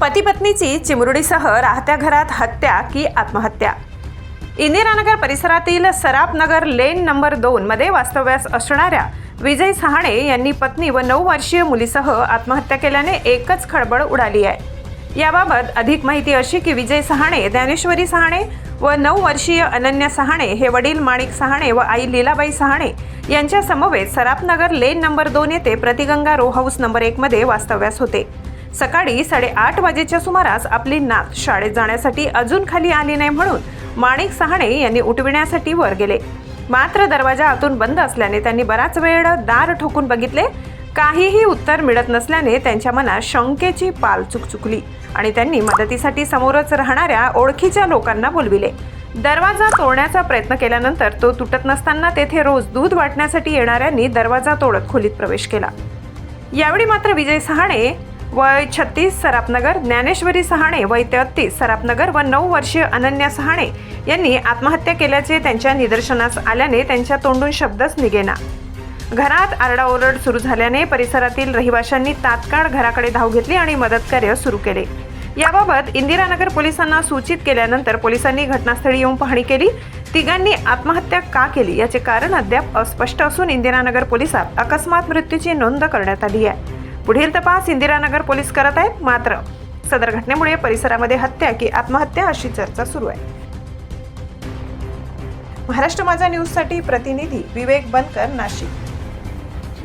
पती पत्नीची चिमुरडीसह राहत्या घरात हत्या की आत्महत्या. इंदिरानगर परिसरातील सरापनगर लेन नंबर दोन मध्ये वास्तव्यास असणाऱ्या विजय सहाणे यांनी पत्नी व नऊ वर्षीय मुलीसह आत्महत्या केल्याने एकच खळबळ उडाली आहे. याबाबत अधिक माहिती अशी की विजय सहाणे ज्ञानेश्वरी सहाणे व नऊ वर्षीय अनन्या सहाणे हे वडील माणिक सहाणे व आई लीलाबाई सहाणे यांच्या समवेत सरापनगर लेन नंबर दोन येथे प्रतिगंगा रो हाऊस नंबर एक मध्ये वास्तव्यास होते. सकाळी साडेआठ वाजेच्या सुमारास आपली नात शाळेत जाण्यासाठी अजून खाली आली नाही म्हणून माणिक सहाणे यांनी उठविण्यासाठी वर गेले. मात्र दरवाजा आतून बंद असल्याने त्यांनी बराच वेळ दार ठोकून बघितले काहीही उत्तर मिळत नसल्याने त्यांच्या मनात शंकेची पाल चुकचुकली आणि त्यांनी मदतीसाठी समोरच राहणाऱ्या ओळखीच्या लोकांना बोलविले. दरवाजा तोडण्याचा प्रयत्न केल्यानंतर तो तुटत नसताना तेथे रोज दूध वाटण्यासाठी येणाऱ्यांनी दरवाजा तोडत खोलीत प्रवेश केला. यावेळी मात्र विजय सहाणे वय छत्तीस सरापनगर ज्ञानेश्वरी सहाणे वय तेहत्तीस सरापनगर व नऊ वर्षीय अनन्या सहाणे यांनी आत्महत्या केल्याचे त्यांच्या निदर्शनास आल्याने त्यांच्या तोंडून शब्दच निघेना. घरात आरडाओरड सुरू झाल्याने परिसरातील रहिवाशांनी तात्काळ घराकडे धाव घेतली आणि मदतकार्य सुरू केले. याबाबत इंदिरानगर पोलिसांना सूचित केल्यानंतर पोलिसांनी घटनास्थळी येऊन पाहणी केली. तिघांनी आत्महत्या का केली याचे कारण अद्याप अस्पष्ट असून इंदिरानगर पोलिसात अकस्मात मृत्यूची नोंद करण्यात आली आहे. पुढील तपास इंदिरानगर पोलीस करत आहेत. मात्र सदर घटनेमुळे परिसरामध्ये हत्या की आत्महत्या अशी चर्चा सुरू आहे. महाराष्ट्र माझा न्यूजसाठी प्रतिनिधी विवेक बनकर नाशिक.